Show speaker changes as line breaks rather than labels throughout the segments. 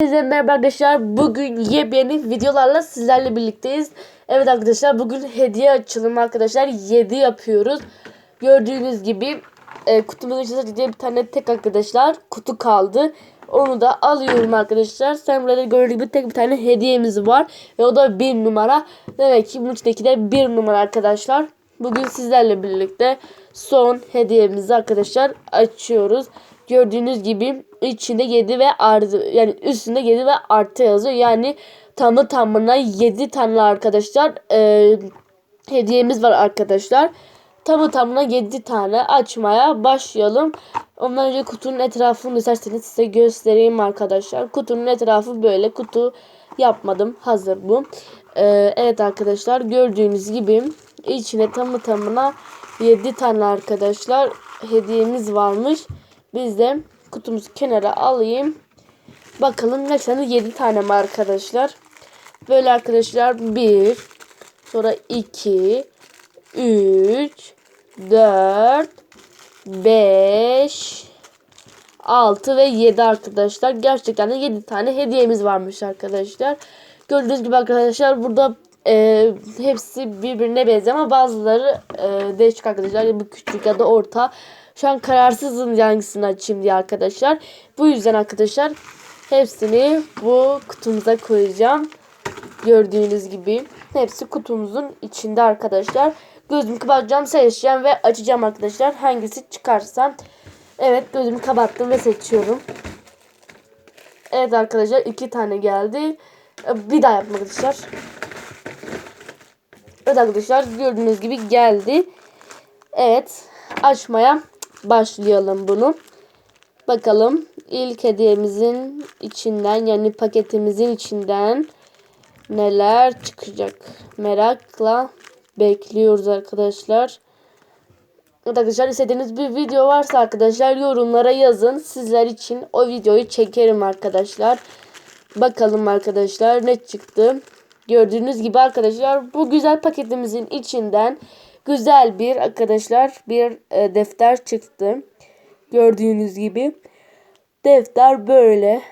Herkese merhaba arkadaşlar. Bugün yepyeni videolarla sizlerle birlikteyiz. Evet arkadaşlar bugün hediye açılımı arkadaşlar 7 yapıyoruz. Gördüğünüz gibi e, kutumuzun sadece bir tane tek arkadaşlar kutu kaldı. Onu da alıyorum arkadaşlar. Sen burada gördüğünüz gibi tek bir tane hediyemiz var. Ve o da bir numara. Demek ki bunun içindeki de bir numara arkadaşlar. Bugün sizlerle birlikte son hediyemizi arkadaşlar açıyoruz. Gördüğünüz gibi içinde 7 ve artı yani üstünde 7 ve artı yazıyor. Yani tamı tamına 7 tane arkadaşlar e, hediyemiz var arkadaşlar. Tamı tamına 7 tane açmaya başlayalım. Ondan önce kutunun etrafını isterseniz size göstereyim arkadaşlar. Kutunun etrafı böyle kutu yapmadım. Hazır bu. Ee, evet arkadaşlar gördüğünüz gibi içine tamı tamına 7 tane arkadaşlar hediyemiz varmış. Biz de kutumuzu kenara alayım. Bakalım gerçekten 7 tane mi arkadaşlar? Böyle arkadaşlar 1 sonra 2 3 4 5 6 ve 7 arkadaşlar. Gerçekten de 7 tane hediyemiz varmış arkadaşlar. Gördüğünüz gibi arkadaşlar burada e, hepsi birbirine benziyor ama bazıları e, değişik arkadaşlar. Ya bu küçük ya da orta. Şu an kararsızım hangisini açayım diye arkadaşlar. Bu yüzden arkadaşlar hepsini bu kutumuza koyacağım. Gördüğünüz gibi hepsi kutumuzun içinde arkadaşlar. Gözümü kapatacağım, seçeceğim ve açacağım arkadaşlar. Hangisi çıkarsa. Evet gözümü kapattım ve seçiyorum. Evet arkadaşlar iki tane geldi. Bir daha yapmak arkadaşlar. Evet arkadaşlar gördüğünüz gibi geldi. Evet açmaya başlayalım bunu. Bakalım ilk hediyemizin içinden yani paketimizin içinden neler çıkacak. Merakla bekliyoruz arkadaşlar. Arkadaşlar istediğiniz bir video varsa arkadaşlar yorumlara yazın. Sizler için o videoyu çekerim arkadaşlar. Bakalım arkadaşlar ne çıktı. Gördüğünüz gibi arkadaşlar bu güzel paketimizin içinden güzel bir arkadaşlar bir e, defter çıktı. Gördüğünüz gibi defter böyle.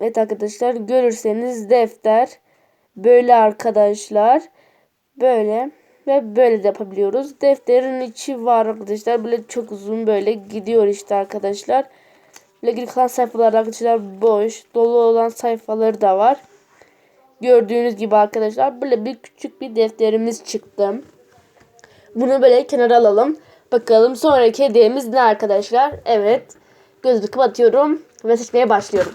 Evet arkadaşlar görürseniz defter böyle arkadaşlar böyle ve böyle de yapabiliyoruz. Defterin içi var arkadaşlar. Böyle çok uzun böyle gidiyor işte arkadaşlar. Böyle geri kalan sayfalar arkadaşlar boş. Dolu olan sayfaları da var. Gördüğünüz gibi arkadaşlar böyle bir küçük bir defterimiz çıktı. Bunu böyle kenara alalım. Bakalım sonraki hediyemiz ne arkadaşlar? Evet. Gözümü kapatıyorum ve seçmeye başlıyorum.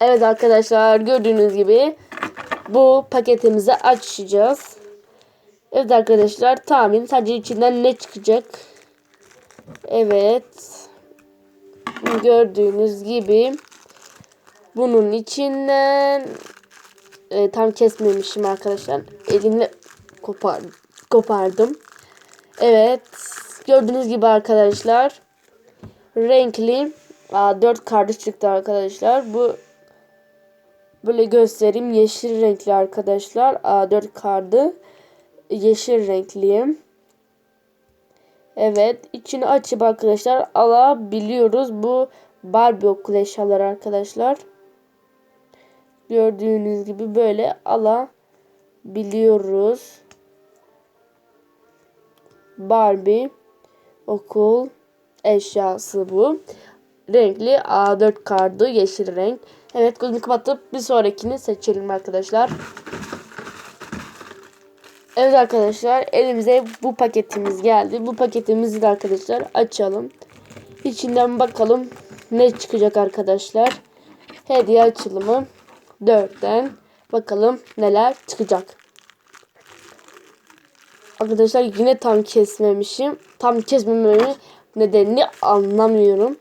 Evet arkadaşlar gördüğünüz gibi bu paketimizi açacağız. Evet arkadaşlar tahmin sadece içinden ne çıkacak? Evet. Gördüğünüz gibi bunun içinden e, tam kesmemişim arkadaşlar. Elimle kopar, kopardım. Evet. Gördüğünüz gibi arkadaşlar renkli a, 4 kardeş çıktı arkadaşlar. Bu böyle göstereyim. Yeşil renkli arkadaşlar. A4 kardı. Yeşil renkli. Evet. içini açıp arkadaşlar alabiliyoruz. Bu Barbie okul eşyaları arkadaşlar. Gördüğünüz gibi böyle alabiliyoruz. Barbie okul eşyası bu. Renkli A4 kartı yeşil renk. Evet gözümü kapatıp bir sonrakini seçelim arkadaşlar. Evet arkadaşlar elimize bu paketimiz geldi. Bu paketimizi de arkadaşlar açalım. İçinden bakalım ne çıkacak arkadaşlar. Hediye açılımı 4'ten bakalım neler çıkacak. Arkadaşlar yine tam kesmemişim. Tam kesmememin nedenini anlamıyorum.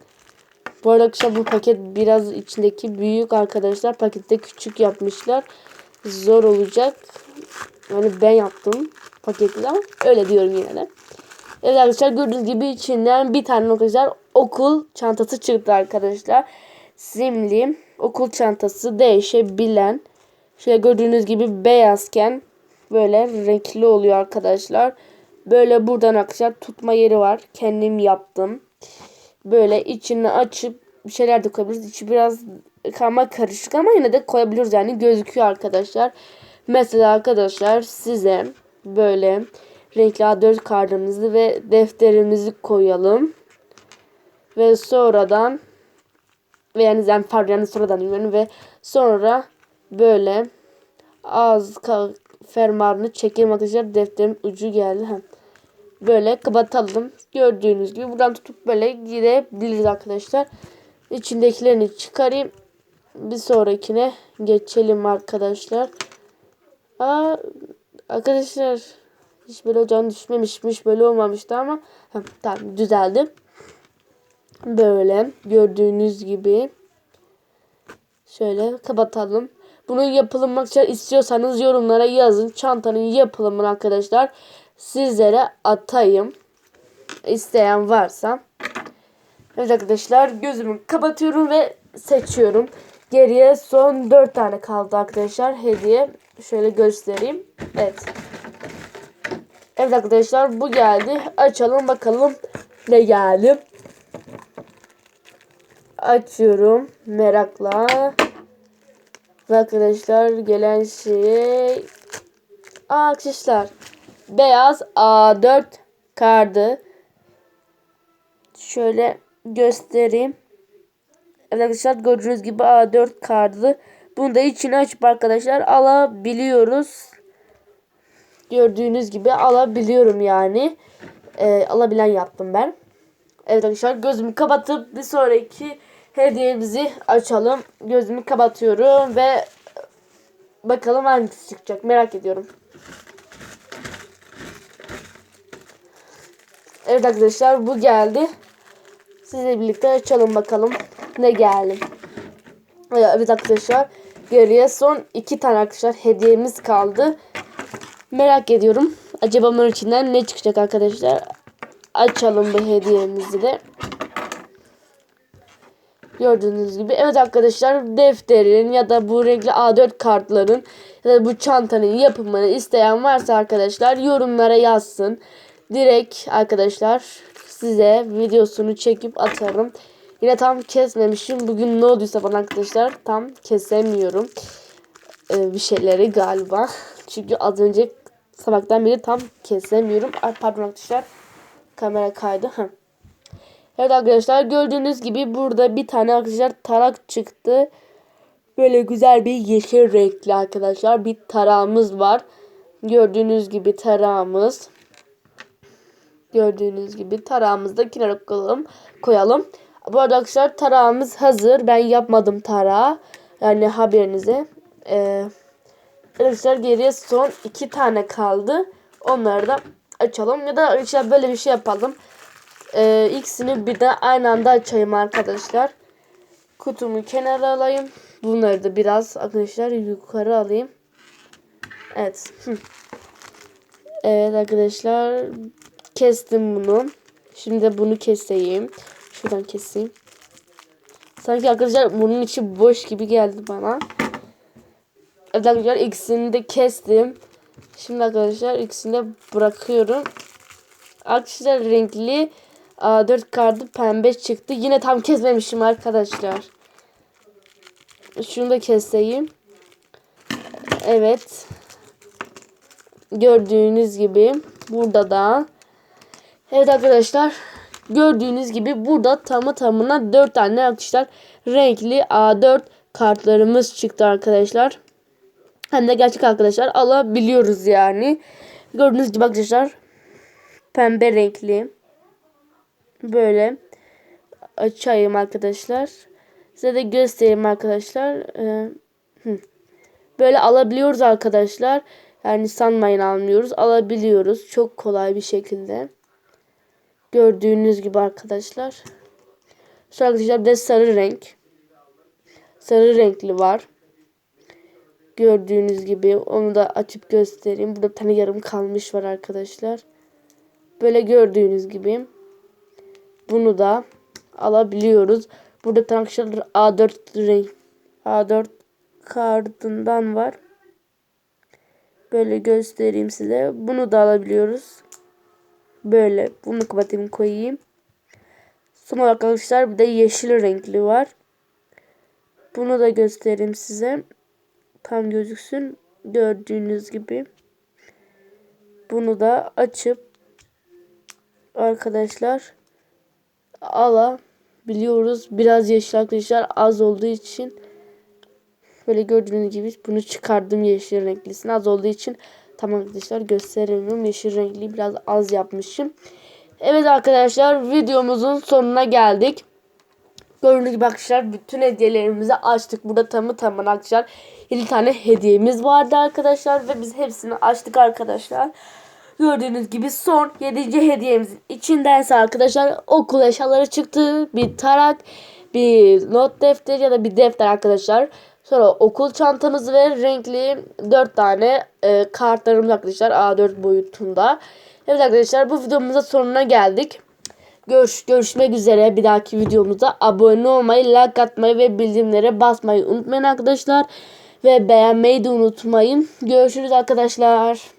Bu arada arkadaşlar bu paket biraz içindeki büyük arkadaşlar. Pakette küçük yapmışlar. Zor olacak. Yani ben yaptım paketli öyle diyorum yine de. Evet arkadaşlar gördüğünüz gibi içinden bir tane arkadaşlar okul çantası çıktı arkadaşlar. Simli okul çantası değişebilen. Şöyle gördüğünüz gibi beyazken böyle renkli oluyor arkadaşlar. Böyle buradan arkadaşlar tutma yeri var. Kendim yaptım. böyle içini açıp bir şeyler de koyabiliriz. İçi biraz karma karışık ama yine de koyabiliyoruz yani gözüküyor arkadaşlar. Mesela arkadaşlar size böyle renkli A4 kartımızı ve defterimizi koyalım. Ve sonradan ve yani, yani yani sonradan bilmiyorum ve sonra böyle ağız fermuarını çekeyim arkadaşlar defterin ucu geldi. Ha. Böyle kapatalım. Gördüğünüz gibi buradan tutup böyle gidebiliriz arkadaşlar. İçindekilerini çıkarayım. Bir sonrakine geçelim arkadaşlar. Aa, arkadaşlar hiç böyle can düşmemişmiş böyle olmamıştı ama ha, tamam düzeldi. Böyle gördüğünüz gibi şöyle kapatalım. Bunun yapılmak istiyorsanız yorumlara yazın. Çantanın yapılımını arkadaşlar sizlere atayım. İsteyen varsa. Evet arkadaşlar gözümü kapatıyorum ve seçiyorum. Geriye son 4 tane kaldı arkadaşlar. Hediye şöyle göstereyim. Evet. Evet arkadaşlar bu geldi. Açalım bakalım ne geldi. Açıyorum merakla. Arkadaşlar gelen şey Aa, arkadaşlar beyaz A4 kardı. Şöyle göstereyim. Arkadaşlar gördüğünüz gibi A4 kardı. Bunu da içine açıp arkadaşlar alabiliyoruz. Gördüğünüz gibi alabiliyorum yani. Ee, alabilen yaptım ben. Evet arkadaşlar gözümü kapatıp bir sonraki hediyemizi açalım. Gözümü kapatıyorum ve bakalım hangisi çıkacak merak ediyorum. Evet arkadaşlar bu geldi. Sizle birlikte açalım bakalım ne geldi. Evet arkadaşlar geriye son iki tane arkadaşlar hediyemiz kaldı. Merak ediyorum. Acaba bunun içinden ne çıkacak arkadaşlar? Açalım bu hediyemizi de. Gördüğünüz gibi. Evet arkadaşlar defterin ya da bu renkli A4 kartların ya da bu çantanın yapımını isteyen varsa arkadaşlar yorumlara yazsın. Direkt arkadaşlar size videosunu çekip atarım. Yine tam kesmemişim. Bugün ne olduysa bana arkadaşlar tam kesemiyorum. Ee, bir şeyleri galiba. Çünkü az önce sabahtan beri tam kesemiyorum. Ay, pardon arkadaşlar. Kamera kaydı. Heh. Evet arkadaşlar gördüğünüz gibi burada bir tane arkadaşlar tarak çıktı. Böyle güzel bir yeşil renkli arkadaşlar bir tarağımız var. Gördüğünüz gibi tarağımız. Gördüğünüz gibi tarağımızı da kenara koyalım. koyalım. Bu arada arkadaşlar tarağımız hazır. Ben yapmadım tarağı. Yani haberinize. Ee, arkadaşlar geriye son iki tane kaldı. Onları da açalım. Ya da arkadaşlar böyle bir şey yapalım. Ee, ikisini bir de aynı anda açayım arkadaşlar. Kutumu kenara alayım. Bunları da biraz arkadaşlar yukarı alayım. Evet. Evet arkadaşlar. Kestim bunu. Şimdi bunu keseyim. Şuradan keseyim. Sanki arkadaşlar bunun içi boş gibi geldi bana. Evet arkadaşlar ikisini de kestim. Şimdi arkadaşlar ikisini de bırakıyorum. Arkadaşlar renkli A4 kartı pembe çıktı. Yine tam kesmemişim arkadaşlar. Şunu da keseyim. Evet. Gördüğünüz gibi burada da Evet arkadaşlar gördüğünüz gibi burada tamı tamına 4 tane arkadaşlar renkli A4 kartlarımız çıktı arkadaşlar. Hem de gerçek arkadaşlar alabiliyoruz yani. Gördüğünüz gibi arkadaşlar pembe renkli böyle açayım arkadaşlar. Size de göstereyim arkadaşlar. Ee, böyle alabiliyoruz arkadaşlar. Yani sanmayın almıyoruz. Alabiliyoruz. Çok kolay bir şekilde. Gördüğünüz gibi arkadaşlar. Sonra arkadaşlar bir de sarı renk. Sarı renkli var. Gördüğünüz gibi onu da açıp göstereyim. Burada bir tane yarım kalmış var arkadaşlar. Böyle gördüğünüz gibi. Bunu da alabiliyoruz. Burada arkadaşlar A4 renk A4 kartından var. Böyle göstereyim size. Bunu da alabiliyoruz. Böyle bunu kapatayım koyayım. Son olarak arkadaşlar bir de yeşil renkli var. Bunu da göstereyim size. Tam gözüksün. Gördüğünüz gibi. Bunu da açıp arkadaşlar alabiliyoruz. Biraz yeşil arkadaşlar az olduğu için böyle gördüğünüz gibi bunu çıkardım yeşil renklisini az olduğu için tamam arkadaşlar gösteremiyorum. Yeşil renkli biraz az yapmışım. Evet arkadaşlar videomuzun sonuna geldik. Gördüğünüz gibi arkadaşlar bütün hediyelerimizi açtık. Burada tamı tamına arkadaşlar 7 tane hediyemiz vardı arkadaşlar. Ve biz hepsini açtık arkadaşlar. Gördüğünüz gibi son 7. hediyemizin içindense arkadaşlar okul eşyaları çıktı. Bir tarak, bir not defteri ya da bir defter arkadaşlar. Sonra okul çantamız ve renkli 4 tane e, kartlarımız arkadaşlar A4 boyutunda. Evet arkadaşlar bu videomuzun sonuna geldik. Görüş, görüşmek üzere bir dahaki videomuzda abone olmayı, like atmayı ve bildirimlere basmayı unutmayın arkadaşlar. Ve beğenmeyi de unutmayın. Görüşürüz arkadaşlar.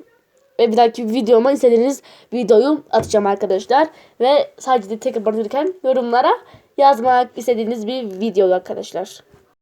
Ve bir dahaki videoma istediğiniz videoyu atacağım arkadaşlar. Ve sadece tek yapabildikken yorumlara yazmak istediğiniz bir video arkadaşlar.